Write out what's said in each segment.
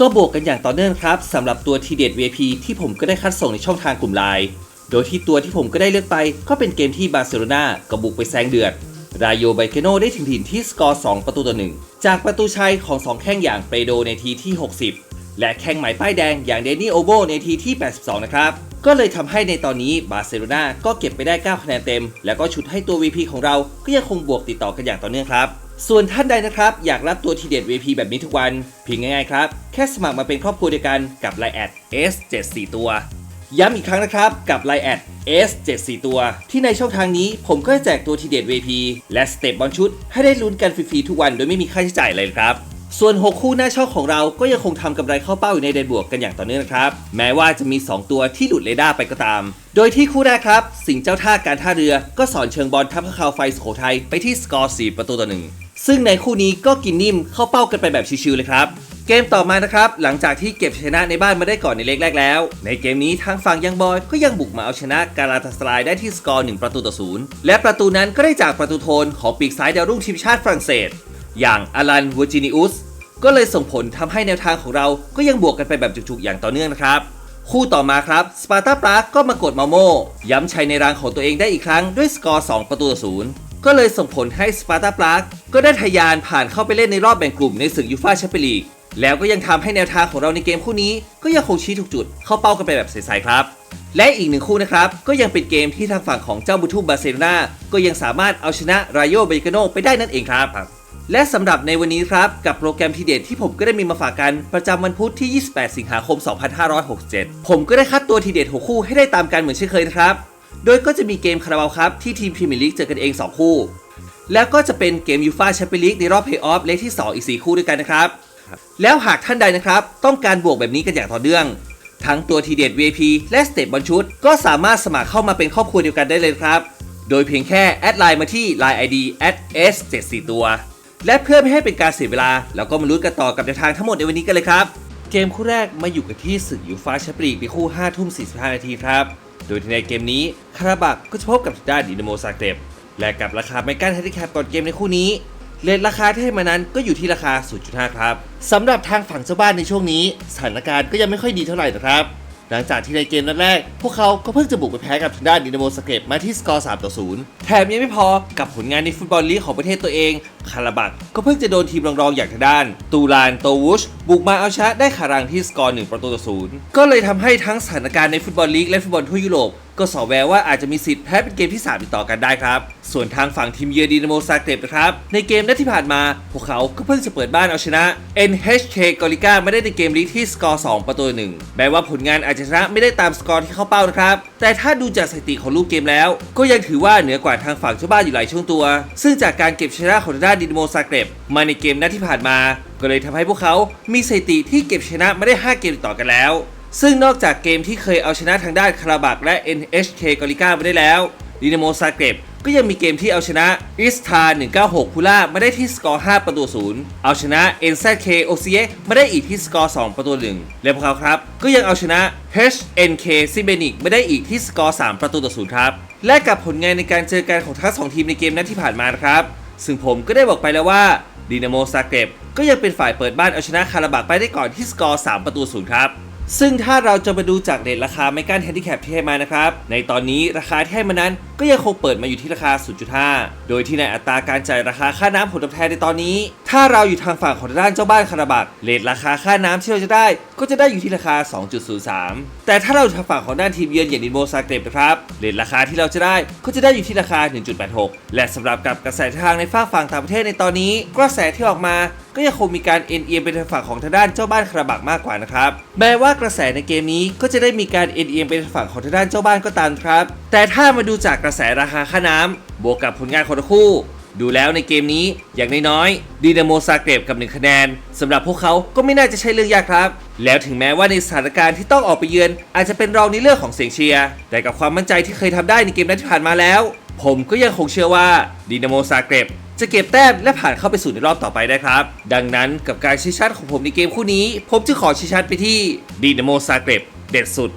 ก็บวกกันอย่างต่อเนื่องครับสำหรับตัวทีเด็ด VIP ที่ผมก็ได้คัดส่งในช่องทางกลุ่มไลน์โดยที่ตัวที่ผมก็ได้เลือกไปก็เป็นเกมที่บาร์เซโลนากบุกไปแซงเดือด รายโยไบเกโนได้ถึงถิ่นที่สกอร์ 2 ประตูต่อหนึ่งจากประตูชัยของ 2 แข้งอย่างเปโดในทีที่ 60 และแข้งหมายป้ายแดงอย่างเดนี่โอโบในทีที่ 82 นะครับ ก็เลยทำให้ในตอนนี้บาร์เซโลนาก็เก็บไปได้ 9 คะแนนเต็ม แล้วก็ชุดให้ตัว VP ของเราก็ยังคงบวกติดต่อกันอย่างต่อเนื่องครับ ส่วนท่านใดนะครับ อยากรับตัวทีเด็ด VP แบบนี้ทุกวันเพียงง่ายๆครับ แค่สมัครมาเป็นครอบครัวเดียวกันกับ Line แอด S74 ตัว ย้ำอีกครั้งนะครับกับ Line แอด S74 ตัว ที่ในช่องทางนี้ผมก็จะแจกตัวทีเด็ด VP และสเต็ปบอลชุด ให้ได้ลุ้นกันฟรีๆทุกวันโดยไม่มีค่าใช้จ่ายเลยครับส่วน 6 คู่หน้าช่องของเราก็ยังคงทำกำไรเข้าเป้าอยู่ในแดนบวกกันอย่างต่อเนื่องนะครับ แม้ว่าจะมี 2 ตัวที่หลุดเรดาร์ไปก็ตาม โดยที่คู่แรกครับ สิงห์เจ้าท่าการท่าเรือก็สอนเชิงบอลทับข้าวไฟสุโขทัยไปที่สกอร์ 4 ประตูต่อหนึ่ง ซึ่งในคู่นี้ก็กินนิ่มเข้าเป้ากันไปแบบชิวๆเลยครับ เกมต่อมานะครับ หลังจากที่เก็บชนะในบ้านมาได้ก่อนในเล็กแรกแล้ว ในเกมนี้ทางฝั่งยังบอยก็ยังบุกมาเอาชนะการาตาสไลายได้ที่สกอร์ 1 ประตูต่อศูนย์และประตูนั้นก็ได้จากประตูโทนของปีกซ้ายดาวรุ่งทีมชาติฝรั่งเศส อย่างอลันวอร์จินิอุสก็เลยส่งผลทำให้แนวทางของเราก็ยังบวกกันไปแบบจุกๆอย่างต่อเนื่องนะครับคู่ต่อมาครับ สปาร์ตาปรากก็มากดมาโมย้ำชัยในรางของตัวเองได้อีกครั้งด้วยสกอร์ 2 ประตูต่อศูนย์ ก็เลยส่งผลให้สปาร์ตาปรากก็ได้ทะยานผ่านเข้าไปเล่นในรอบแบ่งกลุ่มในศึกยูฟ่าแชมเปี้ยนลีกแล้วก็ยังทำให้แนวทางของเราในเกมคู่นี้ ก็ยังคงชี้ถูกจุดเข้าเป้ากันไปแบบใสๆครับ และอีกหนึ่งคู่นะครับ ก็ยังเป็นเกมที่ทางฝั่งของเจ้าบุทุ่มบาร์เซโลนาก็ยังสามารถเอาชนะรายโยเบกาโนไปได้นั่นเองครับและสำหรับในวันนี้ครับ กับโปรแกรมทีเด็ดที่ผมก็ได้มีมาฝากกันประจำวันพุธที่ 28 สิงหาคม 2567 ผมก็ได้คัดตัวทีเด็ด 6 คู่ให้ได้ตามกันเหมือนเช่นเคยนะครับ โดยก็จะมีเกมคาราบาวครับที่ทีมพรีเมียร์ลีกเจอกันเอง 2 คู่ แล้วก็จะเป็นเกมยูฟ่าแชมเปี้ยนลีกในรอบเพลย์ออฟเลขที่ 2 อีก 4 คู่ด้วยกันนะครับ แล้วหากท่านใดนะครับ ต้องการบวกแบบนี้กันอย่างต่อเนื่อง ทั้งตัวทีเด็ด VIP และสเตปบอลชุด ก็สามารถสมัครเข้ามาเป็นครอบครัวเดียวกันได้เลยครับ โดยเพียงแค่แอดไลน์มาที่ Line ID s74 ตัว และเพื่อไม่ให้เป็นการเสียเวลาแล้วก็มาลุ้นกันต่อกับแนวทางทั้งหมดในวันนี้กันเลยครับเกมคู่แรกมาอยู่กันที่ศึกยูฟ่าแชมเปี้ยนลีกในคู่5ทุ่ม45นาทีครับ โดยที่ในเกมนี้คาราบักก็จะพบกับด้านดินโมซาเกร็บและกับราคาไมกันแฮนดิแคปก่อนเกมในคู่นี้เลทราคาที่ให้มานั้นก็อยู่ที่ราคา 0.5 ครับสำหรับทางฝั่งเจ้าบ้านในช่วงนี้ สถานการณ์ก็ยังไม่ค่อยดีเท่าไหร่นะครับ หลังจากที่ในเกมนัดแรก พวกเขาก็เพิ่งจะบุกไปแพ้กับทางด้านดินาโมสเกตมาที่สกอร์3ต่อ0แถมยังไม่พอกับผลงานในฟุตบอลลีกของประเทศตัวเอง คาราบักก็เพิ่งจะโดนทีมรองๆอย่างทางด้าน ตูรานโตวุชบุกมาเอาชนะได้ขารังที่สกอร์1ประตูต่อ0ก็เลยทำให้ทั้งสถานการณ์ในฟุตบอลลีกและฟุตบอลทั่วยุโรปก็สอแววว่าอาจจะมีสิทธิ์แพ้เป็นเกมที่ 3 ติดต่อกันได้ครับ ส่วนทางฝั่งทีมเยือนดินาโมซาเกร็บนะครับ ในเกมนัดที่ผ่านมา พวกเขาก็เพิ่งจะเปิดบ้านเอาชนะ NHK กอริก้าไม่ได้ในเกมลีกที่สกอร์ 2 ประตูหนึ่งแม้ว่าผลงานอาจจะชนะไม่ได้ตามสกอร์ที่เข้าเป้านะครับ แต่ถ้าดูจากสถิติของลูกเกมแล้ว ก็ยังถือว่าเหนือกว่าทางฝั่งเจ้าบ้านอยู่หลายช่วงตัว ซึ่งจากการเก็บชนะของทางด้านดินโมซาเกร็บมาในเกมนัดที่ผ่านมา ก็เลยทำให้พวกเขามีสถิติที่เก็บชนะมาได้ 5 เกมติดต่อกันแล้ว ซึ่งนอกจากเกมที่เคยเอาชนะทางด้านคาราบักและ NHK กอริก้ามาได้แล้วดินโมซาเกร็บก็ยังมีเกมที่เอาชนะอิสทา196พูล่ามาได้ที่สกอร์ 5 ประตู0เอาชนะ NZK o c a มาได้อีกที่สกอร์ 2 ประตู 1 และพวกเขาครับ ก็ยังเอาชนะ HNK ซิเบนิกมาได้อีกที่สกอร์ 3 ประตูต่อ0ครับ และกับผลงานในการเจอกันของทั้งสองทีมในเกมนั้นที่ผ่านมานะครับ ซึ่งผมก็ได้บอกไปแล้วว่าดินาโมซาเก็บก็ยังเป็นฝ่ายเปิดบ้านเอาชนะคาราบักไปได้ก่อนที่สกอร์ 3 ประตู0ครับ ซึ่งถ้าเราจะมาดูจากเรทราคาไม่กั้นแฮนดิแคปที่ให้มานะครับ ในตอนนี้ราคาที่ให้มานั้นก็ยังคงเปิดมาอยู่ที่ราคา 0.5 โดยที่ในอัตราการจ่ายราคาค่าน้ำผลตอบแทนในตอนนี้ ถ้าเราอยู่ทางฝั่งของด้านเจ้าบ้านคาราบักเรทราคาค่าน้ำที่เราจะได้ ก็จะได้อยู่ที่ราคา 2.03 แต่ถ้าเราอยู่ทางฝั่งของด้านทีมเยือนอย่างดินโมซาเกร็บนะครับเรทราคาที่เราจะได้ก็จะได้อยู่ที่ราคา 1.86 และสำหรับกับกระแสทางในฝั่งฝั่งต่างประเทศในตอนนี้กระแสที่ออกมา ก็ยังคงมีการเอ็นเอียงไปทางฝั่งของทางด้านเจ้าบ้านคาราบักมากกว่านะครับแม้ว่ากระแสในเกมนี้ก็จะได้มีการเอ็นเอียงไปทางฝั่งของทางด้านเจ้าบ้านก็ตามครับ แต่ถ้ามาดูจากกระแสราคาค่าน้ำบวกกับผลงานของทั้งคู่ ดูแล้วในเกมนี้อย่างน้อยๆดีนาโมซาเกรบกับ1คะแนนสำหรับพวกเขาก็ไม่น่าจะใช่เรื่องยากครับแล้วถึงแม้ว่าในสถานการณ์ที่ต้องออกไปเยือน อาจจะเป็นรองในเรื่องของเสียงเชียร์แต่กับความมั่นใจที่เคยทำได้ในเกมนั้นที่ผ่านมาแล้ว ผมก็ยังคงเชื่อว่าดีนาโมซาเกรบ จะเก็บแต้มและผ่านเข้าไปสู่ในรอบต่อไปได้ครับ ดังนั้นกับการชี้ชัดของผมในเกมคู่นี้ ผมจึงขอชี้ชัดไปที่ดีนาโมซาเกร็บเด็ดสุด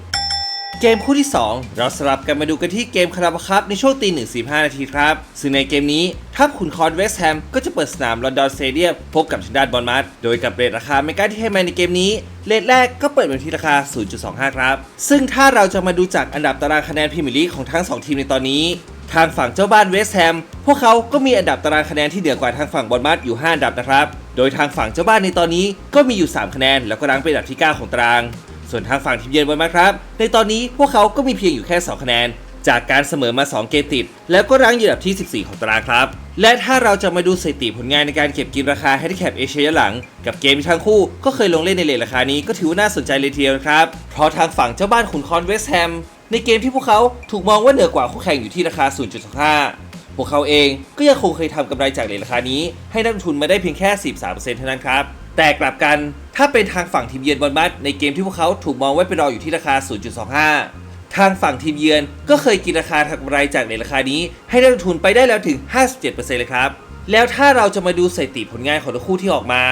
เกมคู่ที่ 2 เราสลับกันมาดูกันที่เกมคาราบาคัพในช่วงตีหนึ่งสี่ห้านาทีครับ ซึ่งในเกมนี้ทัพขุนคอนเวสแฮมก็จะเปิดสนามลอนดอนสเตเดียมพบกับทางด้านบอลมัดโดยกับเรทราคาไม่กล้าที่ให้มาในเกมนี้เรทแรกก็เปิดมาที่ราคา 0.25 ครับ ซึ่งถ้าเราจะมาดูจากอันดับตารางคะแนนพรีเมียร์ลีกของทั้ง 2 ทีมในตอนนี้ ทางฝั่งเจ้าบ้านเวสต์แฮม พวกเขาก็มีอันดับตารางคะแนนที่เหนือกว่าทางฝั่งบอลมัดอยู่ 5 อันดับนะครับ โดยทางฝั่งเจ้าบ้านในตอนนี้ก็มีอยู่ 3 คะแนน แล้วก็รั้งเป็นอันดับที่ 9 ของตาราง ส่วนทางฝั่งทีมเยือนบอลมัดครับ ในตอนนี้พวกเขาก็มีเพียงอยู่แค่ 2 คะแนน จากการเสมอมา 2 เกมติด แล้วก็รั้งอยู่อันดับที่ 14 ของตารางครับ และถ้าเราจะมาดูสถิติผลงานในการเก็บกินราคาให้ที่แคปเอเชียหลัง กับเกมที่ทั้งคู่ก็เคยลงเล่นในเลทราคานี้ก็ถือว่าน่าสนใจเลยทีเดียวนะครับ เพราะทางฝั่งเจ้าบ้านขุนคอนเวสต์แฮม ในเกมที่พวกเขาถูกมองว่าเหนือกว่าคู่แข่งอยู่ที่ราคา 0.25 พวกเขาเองก็ยังคงเคยทำกำไรจากเลทราคานี้ ให้นักลงทุนมาได้เพียงแค่ 13%เท่านั้นครับ แต่กลับกันถ้าเป็นทางฝั่งทีมเยือนบอลบัตในเกมที่พวกเขาถูกมองว่าเป็นรองอยู่ที่ราคา 0.25 ทางฝั่งทีมเยือนก็เคยกินราคาทางกำไรจากในราคานี้ ให้นักลงทุนไปได้แล้วถึง 57%เลยครับ แล้วถ้าเราจะมาดูสถิติผลงานของทั้งคู่ที่ออกมา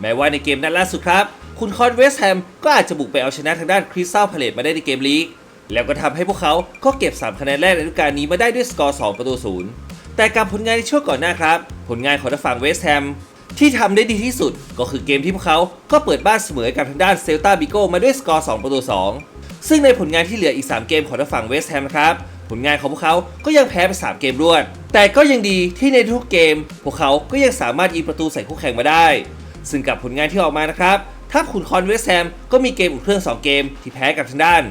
แม้ว่าในเกมนัดล่าสุดครับคุณคอนเวสแฮมก็อาจจะบุกไปเอาชนะทางด้านคริสตัลพาเลตมาได้ในเกมลีก แล้วก็ทำให้พวกเขาก็เก็บ 3 คะแนนแรกในฤดูกาลนี้มาได้ด้วยสกอร์ 2 ประตูศูนย์แต่กับผลงานในช่วงก่อนหน้าครับ ผลงานของทางฝั่งเวสต์แฮมที่ทำได้ดีที่สุดก็คือเกมที่พวกเขาก็เปิดบ้านเสมอกับทางด้านเซลตาบิโกมาด้วยสกอร์ 2 ประตู 2 ซึ่งในผลงานที่เหลืออีก 3 เกมของทางฝั่งเวสต์แฮมนะครับผลงานของพวกเขาก็ยังแพ้ไป 3 เกมรวด แต่ก็ยังดีที่ในทุกเกม พวกเขาก็ยังสามารถยิงประตูใส่คู่แข่งมาได้ ซึ่งกับผลงานที่ออกมานะครับ ถ้าขุนคอนเวสต์แฮมก็มีเกมอุ่นเครื่อง 2 เกมที่แพ้กับทางด้าน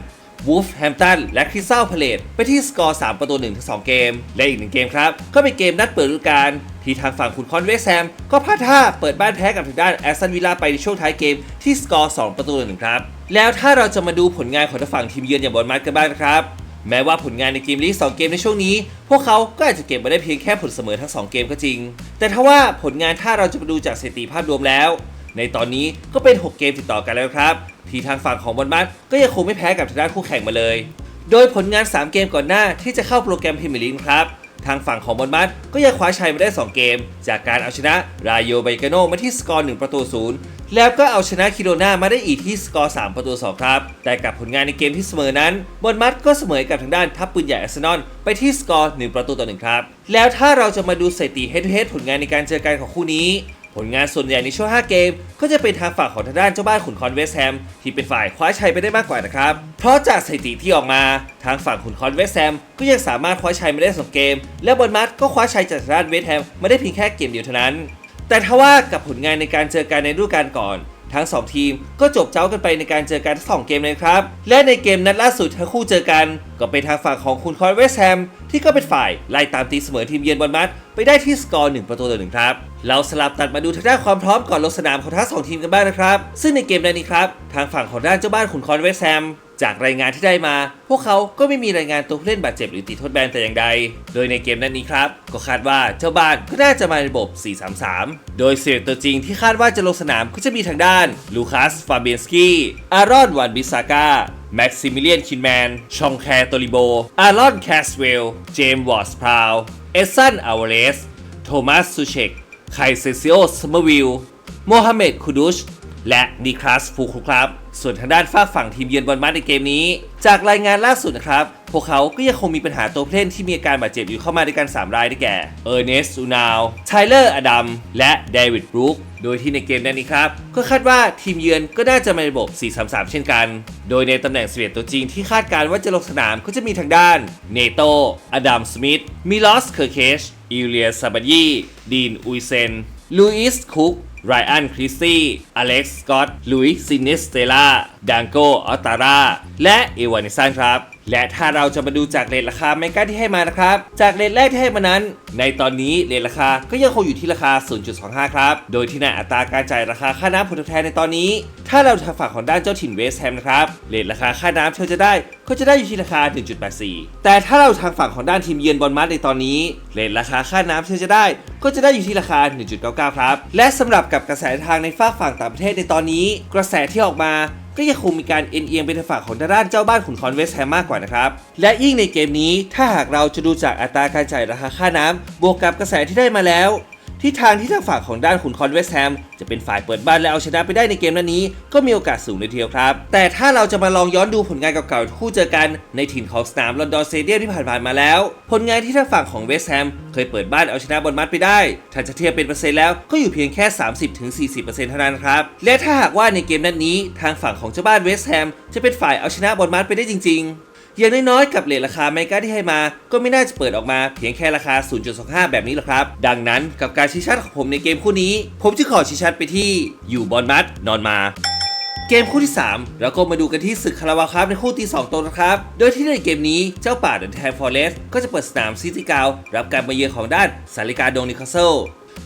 วูฟแฮมตันและคริสตัลพาเลตไปที่สกอร์ 3 ประตู1ทั้ง2เกม และอีกหนึ่งเกมครับ ก็เป็นเกมนัดเปิดฤดูกาลที่ทางฝั่งขุนคอนเวสแฮมก็พลาดท่าเปิดบ้านแพ้กับทางด้านแอสตันวิลล่าไปในช่วงท้ายเกมที่สกอร์ 2 ประตู1ครับ แล้วถ้าเราจะมาดูผลงานของทางฝั่งทีมเยือนอย่างบอลมัดกันบ้างนะครับแม้ว่าผลงานในเกมลีก2เกมในช่วงนี้ พวกเขาก็อาจจะเก็บมาได้เพียงแค่ผลเสมอทั้ง 2 เกมก็จริง แต่ถ้าว่าผลงานถ้าเราจะมาดูจากสถิติภาพรวมแล้ว ในตอนนี้ก็เป็น 6 เกมติดต่อกันแล้วครับ ที่ทางฝั่งของบอลมัดก็ยังคงไม่แพ้กับทางด้านคู่แข่งมาเลย โดยผลงาน 3 เกมก่อนหน้าที่จะเข้าโปรแกรมพรีเมียร์ลีกครับทางฝั่งของบอลมัดก็ยังคว้าชัยมาได้ 2 เกม จากการเอาชนะรายโยไบเกโนมาที่สกอร์1ประตูศูนย์แล้วก็เอาชนะคิโรนามาได้อีกที่สกอร์3ประตู2ครับ แต่กับผลงานในเกมที่เสมอนั้นบอลมัดก็เสมอกับทางด้านทัพปืนใหญ่อาร์เซนอลไปที่สกอร์1ประตูต่อ1ครับ แล้วถ้าเราจะมาดูสถิติ head to head ผลงานในการเจอกันของคู่นี้ ผลงานส่วนใหญ่ในช่วง 5 เกม ก็จะเป็นทางฝั่งของทางด้านเจ้าบ้านขุนคอนเวสแฮมที่เป็นฝ่ายคว้าชัยไปได้มากกว่านะครับ เพราะจากสถิติที่ออกมา ทางฝั่งขุนคอนเวสแฮมก็ยังสามารถคว้าชัยมาได้2เกม และบอลมัดก็คว้าชัยจากทางด้านเวสแฮมมาได้เพียงแค่เกมเดียวเท่านั้น แต่ทว่ากับผลงานในการเจอกันในฤดูกาลก่อน ทั้ง 2 ทีมก็จบเจ้ากันไปในการเจอกันทั้งสองเกมเลยครับ และในเกมนัดล่าสุดทั้งคู่เจอกัน ก็เป็นทางฝั่งของคุณคอนเวสแฮมที่ก็เป็นฝ่ายไล่ตามตีเสมอทีมเยือนบอลมัดไปได้ที่สกอร์ 1 ประตูต่อหนึ่งครับ เราสลับตัดมาดูทางด้านความพร้อมก่อนลงสนามของทั้งสองทีมกันบ้างนะครับ ซึ่งในเกมนั้นนี้ครับ ทางฝั่งของด้านเจ้าบ้านขุนคอนเวสแฮม จากรายงานที่ได้มา พวกเขาก็ไม่มีรายงานตัวผู้เล่นบาดเจ็บหรือติดโทษแบนแต่อย่างใด โดยในเกมนั้นนี้ครับ ก็คาดว่าเจ้าบ้านก็น่าจะมาในระบบ 4-3-3 โดยเสียตัวจริงที่คาดว่าจะลงสนามก็จะมีทางด้านลูคัส ฟาเบียนสกี้ อารอนวันบิซาก้าแม็กซิมิเลียน คินแมน ชองแคร์โตลิโบ อารอน แคสเวล เจมส์วอร์สพราว เอซัน อาวเรสโทมัส ซูเชก ไคเซซิโอสมวิล โมฮัมเหม็ด คูดุช และนิคลัสฟูคุครับ ส่วนทางด้านฝ้าฝั่งทีมเยือนบอลมัดในเกมนี้ จากรายงานล่าสุดนะครับ พวกเขาก็ยังคงมีปัญหาตัวผู้เล่นที่มีอาการบาดเจ็บอยู่เข้ามาด้วยกัน 3 รายได้แก่ เออร์เนสต์อูนาวไทเลอร์อดัม และเดวิดบรูคโดยที่ในเกมนั้นนี้ครับ ก็คาดว่าทีมเยือนก็น่าจะมาในระบบ 4-3-3 เช่นกัน โดยในตำแหน่ง11ตัวจริงที่คาดการณ์ว่าจะลงสนามก็จะมีทางด้านเนโตอดัมสมิธมิลอสเคอร์เคชอิเลียสซาบัดยีดีนอุยเซนลูอิสคุก ไรอันคริสซี่ อเล็กซ์สกอตลุยส์ซินิสเตล่าดังโกออตตาร่าและเอวานิสันครับ และถ้าเราจะมาดูจากเรทราคาไมก้าที่ให้มานะครับ จากเรทแรกที่ให้มานั้น ในตอนนี้เรทราคาก็ยังคงอยู่ที่ราคา 0.25 ครับ โดยที่ในอัตราการจ่ายราคาค่าน้ำผลตอบแทนในตอนนี้ ถ้าเราทางฝั่งของด้านเจ้าถิ่นเวสแฮมนะครับเรทราคาค่าน้ำที่เราจะได้ก็จะได้อยู่ที่ราคา 1.84 แต่ถ้าเราทางฝั่งของด้านทีมเยือนบอลมัดในตอนนี้เรทราคาค่าน้ำที่เราจะได้ ก็จะได้อยู่ที่ราคา 1.99 ครับ และสำหรับกับกระแสทางในฝากฝั่งต่างประเทศในตอนนี้ กระแสที่ออกมา ก็ยังคงมีการเอ็นเอียงไปทางฝั่งของด้านเจ้าบ้านขุนคอนเวสแฮมมากกว่านะครับ และยิ่งในเกมนี้ถ้าหากเราจะดูจากอัตราการจ่ายราคาค่าน้ำบวกกับกระแสที่ได้มาแล้ว ทิศทางที่ทางฝั่งของด้านขุนคอนเวสต์แฮมจะเป็นฝ่ายเปิดบ้านและเอาชนะไปได้ในเกมนั้นนี้ ก็มีโอกาสสูงเลยทีเดียวครับ แต่ถ้าเราจะมาลองย้อนดูผลงานเก่าๆคู่เจอกันในถิ่นของสนามลอนดอนสเตเดียมที่ผ่านๆมาแล้ว ผลงานที่ทางฝั่งของเวสต์แฮมเคยเปิดบ้านเอาชนะบอลมัดไปได้ ถ้าจะเทียบเป็นเปอร์เซ็นต์แล้วก็อยู่เพียงแค่ 30-40%เท่านั้นครับ และถ้าหากว่าในเกมนั้นนี้ ทางฝั่งของเจ้าบ้านเวสต์แฮมจะเป็นฝ่ายเอาชนะบอลมัดไปได้จริงๆ อย่างน้อยๆ กับเลทราคาไมกาที่ให้มา ก็ไม่น่าจะเปิดออกมาเพียงแค่ราคา 0.25 แบบนี้หรอกครับ ดังนั้นกับการชี้ชัดของผมในเกมคู่นี้ ผมจะขอชี้ชัดไปที่อยู่บอลมัดนอนมาเกมคู่ที่3เราก็มาดูกันที่ศึกคาราบาครับในคู่ที่2ตัวนะครับ โดยที่ในเกมนี้เจ้าป่าเดนแทนฟอร์เรสก็จะเปิดสนามซิตี้กาวรับการมาเยือนของด้านสาริกาดงนิคาเซล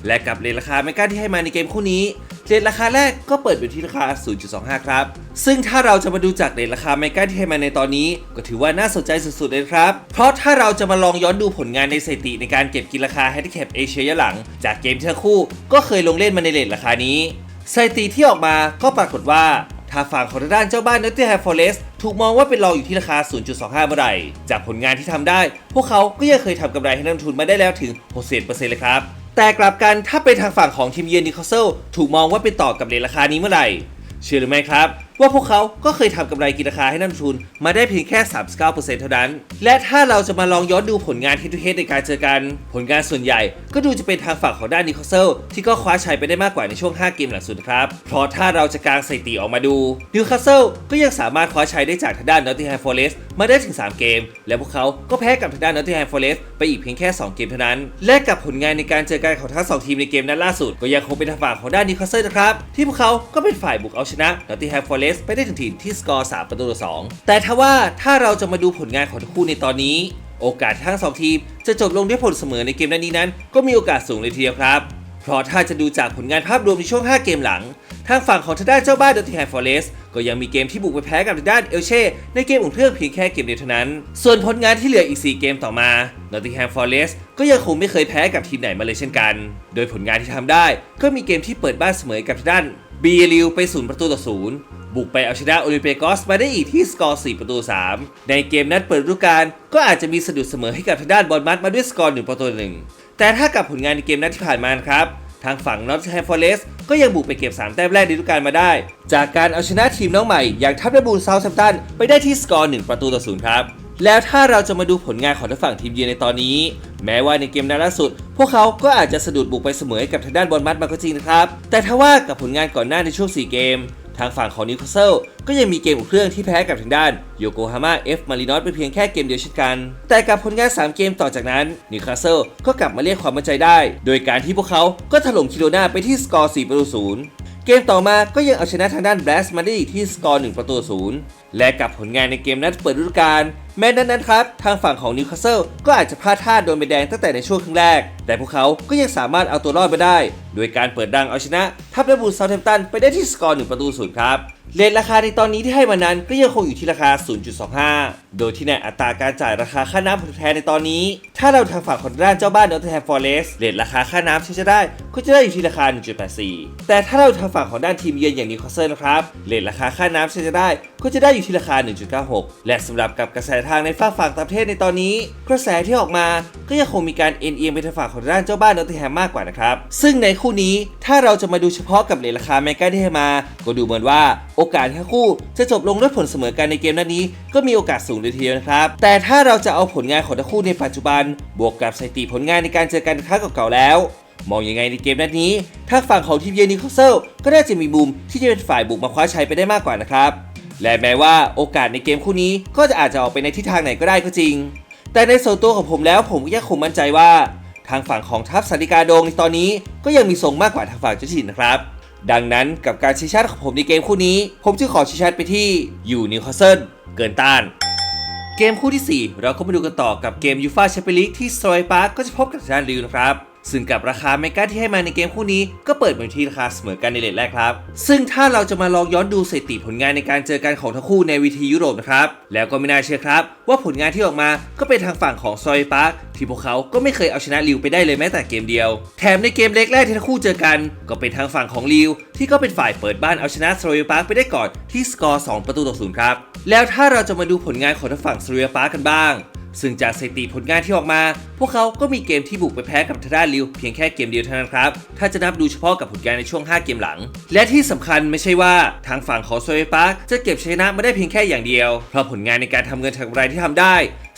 และกับเลทราคาไมกาที่ให้มาในเกมคู่นี้ เรทราคาแรกก็เปิดอยู่ที่ราคา 0.25 ครับ ซึ่งถ้าเราจะมาดูจากเรทราคาไม่กล้าที่ให้มาในตอนนี้ ก็ถือว่าน่าสนใจสุดๆเลยครับ เพราะถ้าเราจะมาลองย้อนดูผลงานในสถิติในการเก็บกินราคาแฮนดิแคปเอเชียย้อนหลัง จากเกมที่ทั้งคู่ ก็เคยลงเล่นมาในเรทราคานี้สถิติที่ออกมาก็ปรากฏว่าถ้าฝั่งของทางด้านเจ้าบ้านนอตติแฮมฟอเรสถูกมองว่าเป็นรองอยู่ที่ราคา 0.25 เมื่อไหร่ จากผลงานที่ทำได้ พวกเขาก็ยังเคยทำกำไรให้นักลงทุนมาได้แล้วถึง 60%เลยครับ แต่กลับกันถ้าเป็นทางฝั่งของทีมเยือนนิโคลเซลถูกมองว่าเป็นต่อกับเลทราคานี้เมื่อไหร่ เชื่อหรือไม่ครับ ว่าพวกเขาก็เคยทำกำไรกินราคาให้นักลงทุนมาได้เพียงแค่ 39%เท่านั้น และถ้าเราจะมาลองย้อนดูผลงานที่ทุเฮดในการเจอกัน ผลงานส่วนใหญ่ก็ดูจะเป็นทางฝั่งของด้านนิโคเซลที่ก็คว้าชัยไปได้มากกว่าในช่วง 5 เกมหลังสุดครับ เพราะถ้าเราจะกางสถิติออกมาดูนิวคาสเซิลก็ยังสามารถคว้าชัยได้จากทางด้านนอตติงแฮมฟอเรสต์มาได้ถึง 3 เกม และพวกเขาก็แพ้กับทางด้านนอตติงแฮมฟอเรสต์ไปอีกเพียงแค่ 2 เกมเท่านั้น และกับผลงานในการเจอกันของทั้งสองทีมในเกมนัดล่าสุด ก็ยังคงเป็นทางฝั่งของด้านนิวคาสเซิลนะครับที่พวกเขาก็เป็นฝ่ายบุกเอาชนะนอตติงแฮมฟอเรสต์ไปได้ถึงทีที่สกอร์ 3 ประตูต่อ 2 แต่ถ้าว่าถ้าเราจะมาดูผลงานของทั้งคู่ในตอนนี้ โอกาสทั้งสองทีมจะจบลงด้วยผลเสมอในเกมนั้นนี้นั้น ก็มีโอกาสสูงเลยทีเดียวครับ เพราะถ้าจะดูจากผลงานภาพรวมในช่วง 5 เกมหลัง ทางฝั่งของทางด้านเจ้าบ้านดอตติแฮมฟอร์เรสต์ก็ยังมีเกมที่บุกไปแพ้กับทางด้านเอลเช่ในเกมอุ่นเครื่องเพียงแค่เกมเดียวเท่านั้น ส่วนผลงานที่เหลืออีก 4 เกมต่อมานอตติแฮมฟอร์เรสต์ก็ยังคงไม่เคยแพ้กับทีมไหนมาเลยเช่นกัน โดยผลงานที่ทำได้ ก็มีเกมที่เปิดบ้านเสมอกับทางด้านบีเอลิวไปศูนย์ประตูต่อศูนย์ บุกไปเอาชนะโอลิเปกอสมาได้อีกที่สกอร์ 4 ประตู 3 ในเกมนัดเปิดฤดูกาลก็อาจจะมีสะดุดเสมอให้กับทางด้านบอลมัดมาด้วยสกอร์ 1 ประตู 1 แต่ถ้ากับผลงานในเกมนัดที่ผ่านมานครับ ทางฝั่งนอตแฮมฟอร์เรสก็ยังบุกไปเก็บ 3 แต้มแรกในฤดูกาลมาได้ จากการเอาชนะทีมน้องใหม่อย่างทัพเดบูลเซาท์แฮมตันไปได้ที่สกอร์ 1 ประตูต่อ0ครับแล้วถ้าเราจะมาดูผลงานของทางฝั่งทีมเยือนในตอนนี้ แม้ว่าในเกมนัดล่าสุด พวกเขาก็อาจจะสะดุดบุกไปเสมอให้กับทางด้านบอลมัดมาก็จริงนะครับ แต่ถ้าว่ากับผลงานก่อนหน้าในช่วง 4 เกมางฝั่งของนิวคาสเซิลก็ยังมีเกมอุ่นเครื่องที่แพ้กับทางด้านโยโกฮาม่าเอฟมารินอสไปเพียงแค่เกมเดียวเช่นกัน แต่กับผลงาน 3 เกมต่อจากนั้นนิวคาสเซิลก็กลับมาเรียกความมั่นใจได้ โดยการที่พวกเขาก็ถล่มคิโรนาไปที่สกอร์4ประตูศูนย์เกมต่อมาก็ยังเอาชนะทางด้านแบลสมาได้อีกที่สกอร์1ประตูศูนย์ และกับผลงานในเกมนัดเปิดฤดูกาลแม้นั้นนั้นครับ ทางฝั่งของนิวคาสเซิลก็อาจจะพลาดท่าโดนใบแดงตั้งแต่ในช่วงครึ่งแรก แต่พวกเขาก็ยังสามารถเอาตัวรอดมาได้ โดยการเปิดดังเอาชนะทัพเดบูลเซาท์แฮมป์ตันไปได้ที่สกอร์1ประตูศูนย์ครับเลทราคาในตอนนี้ที่ให้มานั้นก็ยังคงอยู่ที่ราคา 0.25 โดยที่ในอัตราการจ่ายราคาค่าน้ำผลแทนในตอนนี้ ถ้าเราทางฝั่งของด้านเจ้าบ้านนอตแฮมฟอร์เรสเลทราคาค่าน้ำที่จะได้ก็จะได้อยู่ที่ราคา 1.84 แต่ถ้าเราทางฝั่งของด้านทีมเยือนอย่างนิวคาสเซิลนะครับเลทราคาค่าน้ำที่จะได้ก็จะได้อยู่ที่ราคา 1.96 และสำหรับกับกระแสทางในฝั่งฝั่งต่างประเทศในตอนนี้ กระแสที่ออกมาก็ยังคงมีการเอ็นเอียงไปทางฝั่งของด้านเจ้าบ้านนอตแฮมมากกว่านะครับ ซึ่งในคู่นี้ถ้าเราจะมาดูเฉพาะกับเลทราคาแมกกาที่ให้มา ก็ดูเหมือนว่าโอกาสทั้งคู่จะจบลงด้วยผลเสมอกันในเกมนัดนี้ ก็มีโอกาสสูงเลยทีเดียวนะครับ แต่ถ้าเราจะเอาผลงานของทั้งคู่ในปัจจุบัน บวกกับสถิติผลงานในการเจอกันครั้งเก่าๆแล้วมองยังไงในเกมนัดนี้ทาฝั่งของทีมเยือนนิโคลเซลก็น่าจะมีมุมที่จะเป็นฝ่ายบุกมาคว้าชัยไปได้มากกว่านะครับ และแม้ว่าโอกาสในเกมคู่นี้ก็จะอาจจะออกไปในทิศทางไหนก็ได้ก็จริง แต่ในส่วนตัวของผมแล้วผมก็ยังคงมั่นใจว่า ทางฝั่งของทัพสันติกาโดงในตอนนี้ก็ยังมีทรงมากกว่าทางฝั่งเจ้าถิ่นนะครับ ดังนั้นกับการชี้ชัดของผมในเกมคู่นี้ ผมจึงขอชี้ชัดไปที่อยู่นิวคาสเซิลเกินต้านเกมคู่ที่ 4 เราก็มาดูกันต่อกับเกมยูฟาแชมเปี้ยนลีกที่สโตรยปาร์กก็จะพบกับทางด้านริวนะครับ ซึ่งกับราคาเมกาที่ให้มาในเกมคู่นี้ก็เปิดมาที่ราคาเสมอกันในเลทแรกครับ ซึ่งถ้าเราจะมาลองย้อนดูสถิติผลงานในการเจอกันของทั้งคู่ในวีทียุโรปนะครับ แล้วก็ไม่น่าเชื่อครับ ว่าผลงานที่ออกมาก็เป็นทางฝั่งของซอยปาร์กที่พวกเขาก็ไม่เคยเอาชนะริวไปได้เลยแม้แต่เกมเดียว แถมในเกมเล็กแรกที่ทั้งคู่เจอกัน ก็เป็นทางฝั่งของริวที่ก็เป็นฝ่ายเปิดบ้านเอาชนะสโตรยปาร์กไปได้ก่อนที่สกอร์ 2 ประตูต่อศูนย์ครับ แล้วถ้าเราจะมาดูผลงานของทางฝั่งสโตรยปาร์กกันบ้าง ซึ่งจากสถิติผลงานที่ออกมา พวกเขาก็มีเกมที่บุกไปแพ้กับทางด้านลิวเพียงแค่เกมเดียวเท่านั้นครับ ถ้าจะนับดูเฉพาะกับผลงานในช่วง 5 เกมหลัง และที่สำคัญไม่ใช่ว่าทางฝั่งของโซเอปาร์จะเก็บชนะมาได้เพียงแค่อย่างเดียว เพราะผลงานในการทำเงินทางกรายที่ทำได้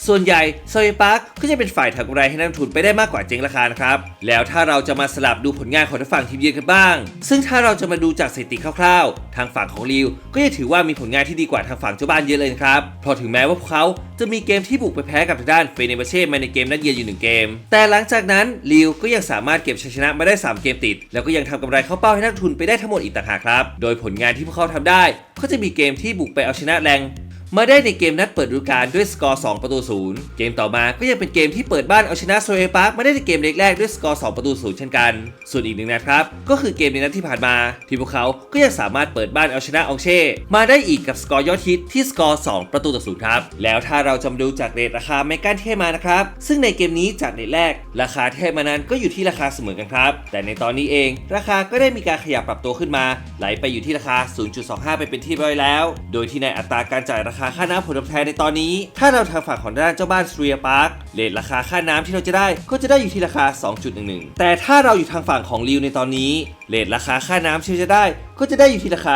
ส่วนใหญ่โซเอปาร์ก็จะเป็นฝ่ายทำกำไรให้นักทุนไปได้มากกว่าเจ๊งราคานะครับ แล้วถ้าเราจะมาสลับดูผลงานของทางฝั่งทีมเยือนกันบ้าง ซึ่งถ้าเราจะมาดูจากสถิติคร่าวๆ ทางฝั่งของลิว ก็จะถือว่ามีผลงานที่ดีกว่าทางฝั่งเจ้าบ้านเยอะเลยนะครับ เพราะถึงแม้ว่าพวกเขาจะมีเกมที่บุกไปแพ้กับทางด้านเฟเนเบเช่มาในเกมนัดเยือนอยู่หนึ่งเกม แต่หลังจากนั้นลิวก็ยังสามารถเก็บชัยชนะมาได้ 3 เกมติด แล้วก็ยังทำกำไรเข้าเป้าให้นักทุนไปได้ทั้งหมดอีกต่างหากครับ โดยผลงานที่พวกเขาทำได้ก็จะมีเกมที่บุกไปเอาชนะแรง มาได้ในเกมนัดเปิดฤดูกาลด้วยสกอร์ 2 ประตูศูนย์เกมต่อมาก็ยังเป็นเกมที่เปิดบ้านเอาชนะโซเอปาร์คมาได้ในเกมเล็กแรกด้วยสกอร์ 2 ประตูศูนย์เช่นกัน ส่วนอีกหนึ่งนัดครับ ก็คือเกมในนัดที่ผ่านมา ที่พวกเขาก็ยังสามารถเปิดบ้านเอาชนะองเช่ มาได้อีกกับสกอร์ยอดฮิตที่สกอร์ 2 ประตูต่อศูนย์ครับ แล้วถ้าเราจะมาดูจากเรทราคาเมกันเทมานะครับ ซึ่งในเกมนี้จากเรทแรก ราคาเทมานั้นก็อยู่ที่ราคาเสมอกันครับ แต่ในตอนนี้เอง ราคาก็ได้มีการขยับปรับตัวขึ้นมา ไหลไปอยู่ที่ราคา 0.25 ไปเป็นที่เรียบร้อยแล้ว โดยที่ในอัตราการจ่ายราคาค่าน้ำผลตอบแทนในตอนนี้ ถ้าเราทางฝั่งของด้านเจ้าบ้านสเตรียพาร์ค เรทราคาค่าน้ำที่เราจะได้ก็จะได้อยู่ที่ราคา 2.11 แต่ถ้าเราอยู่ทางฝั่งของริวในตอนนี้เรทราคาค่าน้ำที่เราจะได้ก็จะได้อยู่ที่ราคา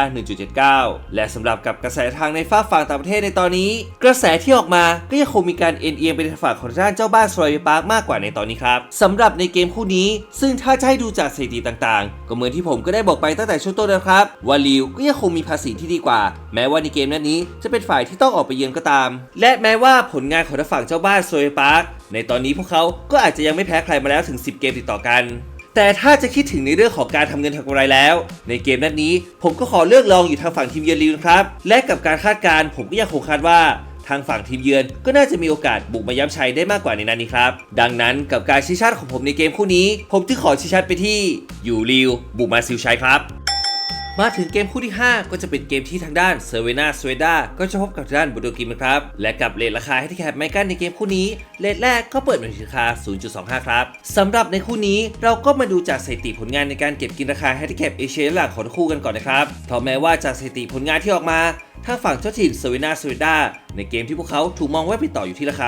1.79 และสำหรับกับกระแสทางในฝ้าฝั่งต่างประเทศในตอนนี้ กระแสที่ออกมาก็ยังคงมีการเอ็นเอียงไปทางฝั่งของด้านเจ้าบ้านสเตรียพาร์คมากกว่าในตอนนี้ครับสำหรับในเกมคู่นี้ ซึ่งถ้าจะให้ดูจากสถิติต่างๆ ก็เหมือนที่ผมก็ได้บอกไปตั้งแต่ช่วงต้นนะครับว่าริวก็ยังคงมีภาษีที่ดีกว่า แม้ว่าในเกมนั้นนี้จะเป็นฝ่ายที่ต้องออกไปเยือนก็ตาม และแม้ว่าผลงานของทางฝั่งเจ้าบ้านโซเอปาร์คในตอนนี้พวกเขาก็อาจจะยังไม่แพ้ใครมาแล้วถึง 10 เกมติดต่อกัน แต่ถ้าจะคิดถึงในเรื่องของการทำเงินทางกำไรแล้ว ในเกมนัดนี้ผมก็ขอเลือกลองอยู่ทางฝั่งทีมเยือนลิวนะครับ และกับการคาดการณ์ผมก็ยังคงคาดว่าทางฝั่งทีมเยือนก็น่าจะมีโอกาสบุกมาย้ำชัยได้มากกว่าในนัดนี้ครับ ดังนั้นกับการชี้ชัดของผมในเกมคู่นี้ ผมจึงขอชี้ชัดไปที่ อยู่ลิวบุกมาซิลชัยครับ มาถึงเกมคู่ที่ 5 ก็จะเป็นเกมที่ทางด้านเซเวนาสเวดาก็จะพบกับทางด้านบูโดกิมนะครับ และกับเลทราคาให้ที่แคปไมกันในเกมคู่นี้ เลทแรกก็เปิดมาที่ราคา 0.25 ครับสำหรับในคู่นี้เราก็มาดูจากสถิติผลงานในการเก็บกินราคาให้ที่แคปเอเชียหลักของคู่กันก่อนนะครับเพราแม้ว่าจากสถิติผลงานที่ออกมาทางฝั่งเจ้าถิ่นเซเวนาสเวดาในเกมที่พวกเขาถูกมองว่าไปต่ออยู่ที่ราคา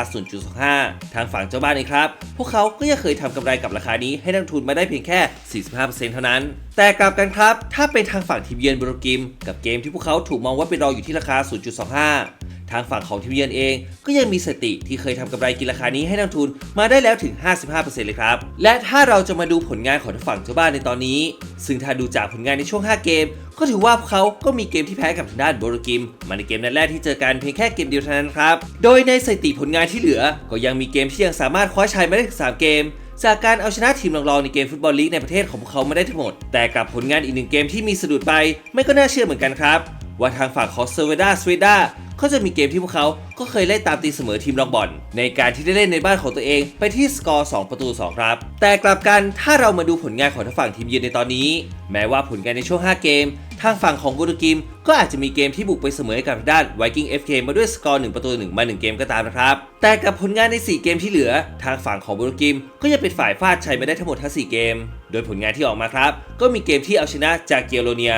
0.25 ทางฝั่งเจ้าบ้านเองครับ พวกเขาก็ยังเคยทำกำไรกับราคานี้ให้นักทุนมาได้เพียงแค่ 45%เท่านั้น แต่กลับกันครับ ถ้าเป็นทางฝั่งทีมเยือนบรกิม กับเกมที่พวกเขาถูกมองว่าไปรออยู่ที่ราคา 0.25ทางฝั่งของทีมเยือนเองก็ยังมีสติที่เคยทำกำไรกินราคานี้ให้นักทุนมาได้แล้วถึง 55%เลยครับ และถ้าเราจะมาดูผลงานของทางฝั่งเจ้าบ้านในตอนนี้ ซึ่งถ้าดูจากผลงานในช่วง 5 เกม ก็ถือว่าพวกเขาก็มีเกมที่แพ้กับทางด้านโบโรกิม มาในเกมนัดแรกที่เจอกันเพียงแค่เกมเดียวเท่านั้นครับ โดยในสถิติผลงานที่เหลือ ก็ยังมีเกมที่ยังสามารถคว้าชัยมาได้ถึง3เกม จากการเอาชนะทีมรองๆในเกมฟุตบอลลีกในประเทศของเขามาได้ทั้งหมด แต่กับผลงานอีกหนึ่งเกมที่มีสะดุดไป ไม่ก็น่าเชื่อเหมือนกันครับว่าทางฝั่งของเซเวดาสวีดา ก็จะมีเกมที่พวกเขาก็เคยไล่นตามตีเสมอทีมรองบอลในการที่ได้เล่นในบ้านของตัวเองไปที่สกอร์ 2 ประตู 2 ครับ แต่กลับกันถ้าเรามาดูผลงานของทางฝั่งทีมเยือนในตอนนี้ แม้ว่าผลงานในช่วง 5 เกม ทางฝั่งของบูรกิม ก็อาจจะมีเกมที่บุกไปเสมอให้กับด้านไวกิ้ง FK มาด้วยสกอร์1ประตู1มา1เกมก็ตามนะครับ แต่กับผลงานใน 4 เกมที่เหลือ ทางฝั่งของบูรกิม ก็ยังเป็นฝ่ายฟาดชัยมาได้ทั้งหมดทั้ง4เกม โดยผลงานที่ออกมาครับ ก็มีเกมที่เอาชนะจากเกียโรเนีย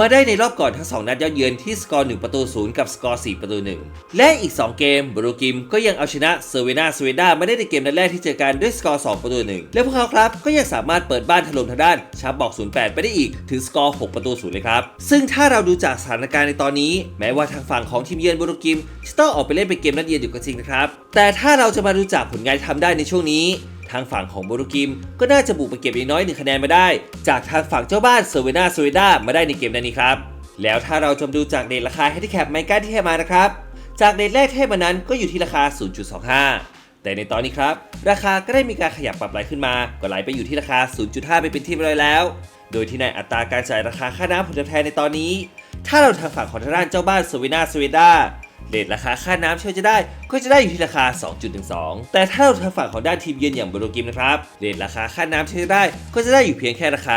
มาได้ในรอบก่อนทั้ง 2 นัดย้าเยือนที่สกอร์ 1 ประตู 0 กับสกอร์4 ประตู 1 และอีก 2 เกมบรูกิมก็ยังเอาชนะเซเวนาสเวดาไมาได้ในเกมนัดแรกที่เจอกันด้วยสกอร์ 2 ประตู 1 และพวกเขาครับก็ยังสามารถเปิดบ้านถล่มทางด้านชาร์ปบอก 08 ไปได้อีกถึงสกอร์ 6 ประตู 0 เลยครับ ซึ่งถ้าเราดูจากสถานการณ์ในตอนนี้ แม้ว่าทางฝั่งของทีมเยือนบรูกิมจะต้องออกไปเล่นเป็นเกมนัดเยือนอยู่ก็จริงนะครับแต่ถ้าเราจะมาดูจากผลงานที่ทำได้ในช่วงนี้ทางฝั่งของโบรูกิมก็น่าจะบุกไปเก็บอย่างน้อยหนึ่งคะแนนมาได้ จากทางฝั่งเจ้าบ้านเซเวนาสเวดามาได้ในเกมนั้นนี้ครับ แล้วถ้าเราจมดูจากเดทราคาให้ที่แคปไมก้าที่ให้มานะครับ จากเดทแรกที่ให้มานั้นก็อยู่ที่ราคา 0.25 แต่ในตอนนี้ครับ ราคาก็ได้มีการขยับปรับไหลขึ้นมา ก็ไหลไปอยู่ที่ราคา 0.5 ไปเป็นที่เรียบร้อยแล้ว โดยที่ในอัตราการจ่ายราคาค่าน้ำผลตอบแทนในตอนนี้ ถ้าเราทางฝั่งของทางด้านเจ้าบ้านสวีนาสวีดา เลทราคาค่าน้ำที่าจะได้ก็จะได้อยู่ที่ราคา 2.12 แต่ถ้าเราทางฝั่งของด้านทีมเยือนอย่างบรูกิมนะครับเลทราคาค่าน้ำที่จะได้ก็จะได้อยู่เพียงแค่ราคา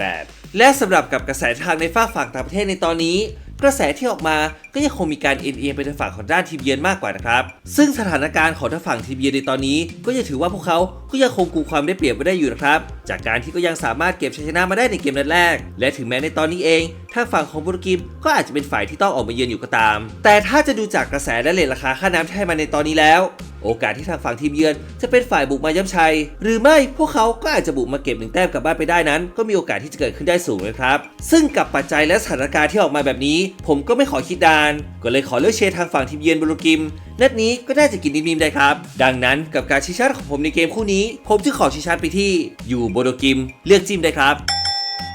1.78 และสำหรับกับกระแสทางในฝ้าฝั่งต่างประเทศในตอนนี้ กระแสที่ออกมาก็ยังคงมีการเอ็นเอียงไปทางฝั่งของด้านทีมเยือนมากกว่านะครับ ซึ่งสถานการณ์ของทางฝั่งทีมเยือนในตอนนี้ ก็จะถือว่าพวกเขาก็ยังคงกูความได้เปรียบไว้ได้อยู่นะครับ จากการที่ก็ยังสามารถเก็บชัยชนะมาได้ในเกมนัดแรก และถึงแม้ในตอนนี้เองทางฝั่งของบุเกิมก็อาจจะเป็นฝ่ายที่ต้องออกมาเยือนอยู่ก็ตาม แต่ถ้าจะดูจากกระแสและเลทราคาค่าน้ำที่ให้มาในตอนนี้แล้ว โอกาสที่ทางฝั่งทีมเยือน จะเป็นฝ่ายบุกมาย้ำชัย หรือไม่พวกเขาก็อาจจะบุกมาเก็บหนึ่งแต้มกลับบ้านไปได้นั้น ก็มีโอกาสที่จะเกิดขึ้นได้สูงเลยครับ ซึ่งกับปัจจัยและสถานการณ์ที่ออกมาแบบนี้ ผมก็ไม่ขอคิดดาน ก็เลยขอเลือกเชียร์ทางฝั่งทีมเยือนบรูกิมนัดนี้ก็น่าจะกินนิ่มๆได้ครับ ดังนั้นกับการชี้ชัดของผมในเกมคู่นี้ ผมจึงขอชี้ชัดไปที่อยู่โบโดกิมเลือกจิ้มได้ครับ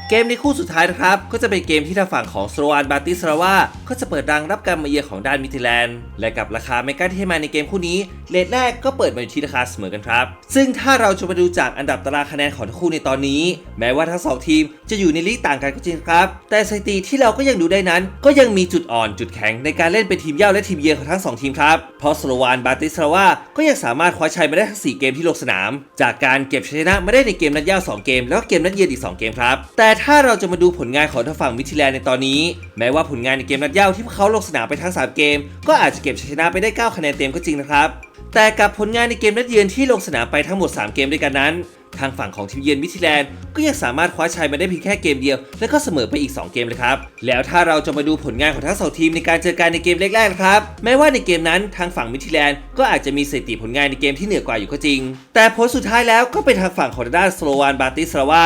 เกมในคู่สุดท้ายนะครับ ก็จะเป็นเกมที่ทางฝั่งของสโลวานบาติสราวาก็จะเปิดรังรับการมาเยือนของด้านมิทิแลนด์ และกับราคาเมกาที่ให้มาในเกมคู่นี้เลทแรกก็เปิดมาอยู่ที่ราคาเสมอกันครับ ซึ่งถ้าเราจะมาดูจากอันดับตารางคะแนนของทั้งคู่ในตอนนี้ แม้ว่าทั้งสองทีมจะอยู่ในลีกต่างกันก็จริงครับ แต่สถิติที่เราก็ยังดูได้นั้น ก็ยังมีจุดอ่อนจุดแข็งในการเล่นเป็นทีมเย่าและทีมเยือนของทั้งสองทีมครับเพราะสโลวานบาติสราวาก็ยังสามารถคว้าชัยมาได้ทั้ง4เกมที่ลงสนาม จากการเก็บชนะมาได้ในเกมนัดเย่า2เกมแล้วก็เกมนัดเยือนอีก2เกมครับแต่ถ้าเราจะมาดูผลงานของทางฝั่งมิทิแลนในตอนนี้ แม้ว่าผลงานในเกมนัดเย่าที่พวกเขาลงสนามไปทั้ง 3 เกม ก็อาจจะเก็บชัยชนะไปได้ 9 คะแนนเต็มก็จริงนะครับ แต่กับผลงานในเกมนัดเยือนที่ลงสนามไปทั้งหมด 3 เกมด้วยกันนั้น ทางฝั่งของทีมเยือนมิทิแลนก็ยังสามารถคว้าชัยมาได้เพียงแค่เกมเดียว และก็เสมอไปอีก 2 เกมเลยครับ แล้วถ้าเราจะมาดูผลงานของทั้งสองทีมในการเจอกันในเกมแรกๆนะครับ แม้ว่าในเกมนั้นทางฝั่งมิทิแลนด์ก็อาจจะมีสถิติผลงานในเกมที่เหนือกว่าอยู่ก็จริง แต่ผลสุดท้ายแล้วก็เป็นทางฝั่งของด้านสโลวานบาติสราวา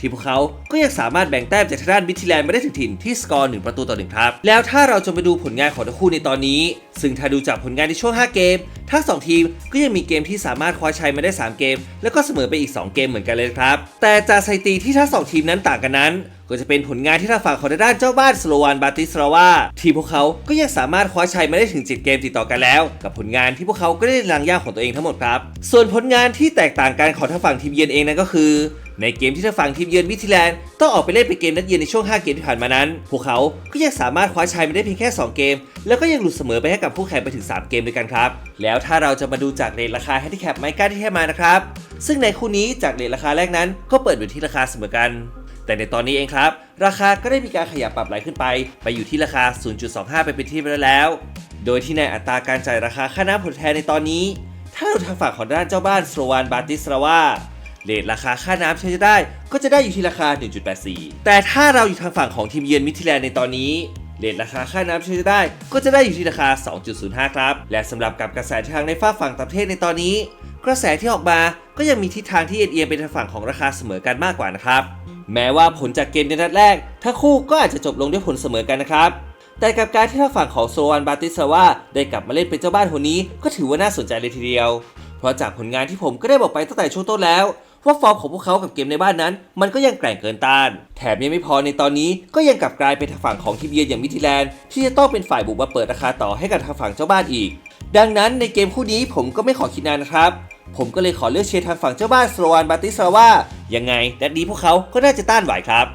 ที่พวกเขาก็ยังสามารถแบ่งแต้มจากทางด้านมิทิแลนด์มาได้ถึงถิ่นที่สกอร์1ประตูต่อ1ครับ แล้วถ้าเราจะมาดูผลงานของทั้งคู่ในตอนนี้ ซึ่งถ้าดูจากผลงานในช่วง 5 เกม ทั้ง 2 ทีมก็ยังมีเกมที่สามารถคว้าชัยมาได้ 3 เกม แล้วก็เสมอไปอีก 2 เกมเหมือนกันเลยครับ แต่จากสถิติที่ทั้ง 2 ทีมนั้นต่างกันนั้นก็จะเป็นผลงานที่ทางฝั่งของทางด้านเจ้าบ้านสโลวานบาติสราวาทีมพวกเขาก็ยังสามารถคว้าชัยมาได้ถึง 7 เกมติดต่อกันแล้ว กับผลงานที่พวกเขาก็ได้รังย่าของตัวเองทั้งหมดครับ ส่วนผลงานที่แตกต่างกันของทางฝั่งทีมเยือนเองนั้นก็คือ ในเกมที่ทางฝั่งทีมเยือนวิทิแลนด์ต้องออกไปเล่นเป็นเกมนัดเยือนในช่วง 5 เกมที่ผ่านมานั้น พวกเขาก็ยังสามารถคว้าชัยมาได้เพียงแค่ 2 เกม แล้วก็ยังหลุดเสมอไปให้กับคู่แข่งไปถึง 3 เกมด้วยกันครับ แล้วถ้าเราจะมาดูจากเรทราคาแฮนดิแคปไมก้าที่ให้มานะครับ ซึ่งในคู่นี้จากเรทราคาแรกนั้น ก็เปิดอยู่ที่ราคาเสมอกัน แต่ในตอนนี้เองครับ ราคาก็ได้มีการขยับปรับไหลขึ้นไป ไปอยู่ที่ราคา 0.25 ไปเป็นที่เรียบร้อยแล้ว โดยที่ในอัตราการจ่ายราคาค่าน้ำผลแทนในตอนนี้ ถ้าเราทางฝั่งของด้านเจ้าบ้านสโลวานบาติสราวา เรทราคาค่าน้ำใช้จะได้ ก็จะได้อยู่ที่ราคา 1.84 แต่ถ้าเราอยู่ทางฝั่งของทีมเยือนมิทิแลนในตอนนี้เรทราคาค่าน้ำใช้จะได้ ก็จะได้อยู่ที่ราคา 2.05 ครับ และสำหรับกับกระแสทางในฝ้าฝั่งต่างประเทศในตอนนี้ กระแสที่ออกมาก็ยังมีทิศทางที่เอียงไปทางฝั่งของราคาเสมอกันมากกว่านะครับ แม้ว่าผลจากเกมในนัดแรกทั้งคู่ก็อาจจะจบลงด้วยผลเสมอกันนะครับแต่กับการที่ทางฝั่งของโซวันบาติสวาได้กลับมาเล่นเป็นเจ้าบ้านคนนี้ ก็ถือว่าน่าสนใจเลยทีเดียว เพราะจากผลงานที่ผมก็ได้บอกไปตั้งแต่ช่วงต้นแล้ว ว่าฟอร์มของพวกเขากับเกมในบ้านนั้น มันก็ยังแกร่งเกินต้าน แถมยังไม่พอในตอนนี้ก็ยังกลับกลายเป็นทางฝั่งของทีมเยือนอย่างมิทิแลนด์ที่จะต้องเป็นฝ่ายบุกมาเปิดราคาต่อให้กับทางฝั่งเจ้าบ้านอีก ดังนั้นในเกมคู่นี้ผมก็ไม่ขอคิดนานนะครับผมก็เลยขอเลือกเชียร์ทางฝั่งเจ้าบ้านสโลวานบาติสวายังไงนัดนี้พวกเขาก็น่าจะต้านไหวครับ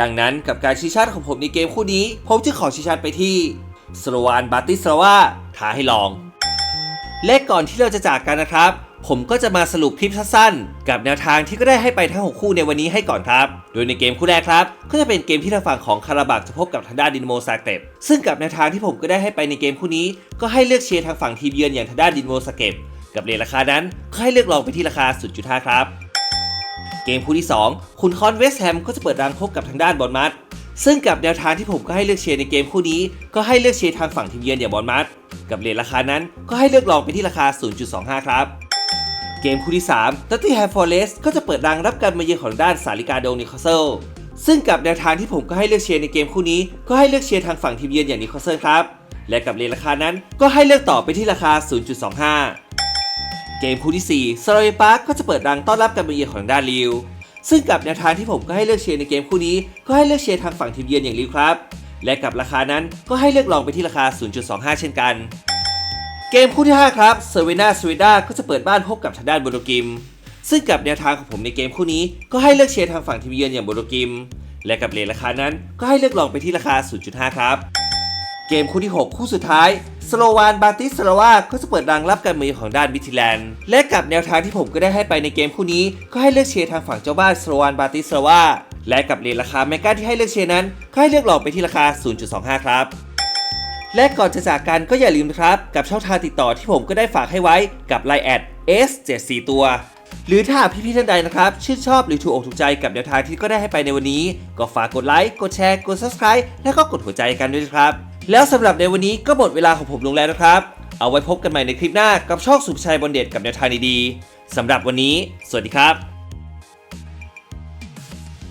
ดังนั้นกับการชี้ชัดของผมในเกมคู่นี้ ผมจึงขอชี้ชัดไปที่สโลวานบาติสวาท้าให้ลอง และก่อนที่เราจะจากกันนะครับ ผมก็จะมาสรุปคลิปสั้นๆ กับแนวทางที่ก็ได้ให้ไปทั้ง 6 คู่ในวันนี้ให้ก่อนครับ โดยในเกมคู่แรกครับ ก็จะเป็นเกมที่ทางฝั่งของคาราบักจะพบกับทางด้านดินโมซาเกตซึ่งกับแนวทางที่ผมก็ได้ให้ไปในเกมคู่นี้ ก็ให้เลือกเชียร์ทางฝั่งทีมเยือนอย่างทางด้านดินโมซาเกตกับเรทราคานั้นก็ให้เลือกลองไปที่ราคา0.5ครับ เกมคู่ที่ 2 คุณคอนเวสแฮมก็จะเปิดรังพบกับทางด้านบอลมัดซึ่งกับแนวทางที่ผมก็ให้เลือกเชียร์ในเกมคู่นี้ ก็ให้เลือกเชียร์ทางฝั่งทีมเยือนอย่างบอลมัดกับเรทราคานั้นก็ให้เลือกลองไปที่ราคา 0.25 ครับ เกมคู่ที่3 t o t t e n h a m Forest ก็จะเปิดรังรับการมาเยือนของด้านสาริกาโดนิคาเซลซึ่งกับแนวทางที่ผมก็ให้เลือกเชียร์ในเกมคู่นี้ ก็ให้เลือกเชียร์ทางฝั่งทีมเยือนอย่างนิคาเซลครับ และกับเรทราคานั้นก็ให้เลือกต่อไปที่ราคา 0.25 เกมคู่ที่4 s a r a y Park ก็จะเปิดรังต้อนรับการมาเยือนของด้านลิว ซึ่งกับแนวทางที่ผมก็ให้เลือกเชียร์ในเกมคู่นี้ ก็ให้เลือกเชียร์ทางฝั่งทีมเยือนอย่างลิวครับ และกับราคานั้นก็ให้เลือกลองไปที่ราคา 0.25 เช่นกัน เกมคู่ที่ 5 ครับเซเวนาสวีดาก็จะเปิดบ้านพบกับทางด้านโบโลกิม ซึ่งกับแนวทางของผมในเกมคู่นี้ก็ให้เลือกเชียร์ทางฝั่งทีมเยือนอย่างโบโลกิม และกับเรทราคานั้นก็ให้เลือกลองไปที่ราคา 0.5 ครับ เกมคู่ที่ 6 คู่สุดท้ายสโลวานบาติสลาวาก็จะเปิดรังรับการมือของด้านมิทิแลนด์ และกับแนวทางที่ผมก็ได้ให้ไปในเกมคู่นี้ ก็ให้เลือกเชียร์ทางฝั่งเจ้าบ้านสโลวานบาติสลาวาและกับเรทราคาแมกกาที่ให้เลือกเชียร์นั้นก็ให้เลือกลองไปที่ราคา 0.25 ครับ และก่อนจะจากกันก็อย่าลืมครับ กับช่องทางติดต่อที่ผมก็ได้ฝากให้ไว้กับ Line แอด S74 ตัว หรือถ้าพี่ๆท่านใดนะครับ ชื่นชอบหรือถูกอกถูกใจกับแนวทางที่ก็ได้ให้ไปในวันนี้ ก็ฝากกดไลค์กดแชร์กด Subscribe และก็กดหัวใจกันด้วยนะครับ แล้วสำหรับในวันนี้ก็หมดเวลาของผมลงแล้วนะครับ เอาไว้พบกันใหม่ในคลิปหน้ากับช่องสุภชัยบอลเด็ดกับแนวทางดีๆสำหรับวันนี้ สวัสดีครับ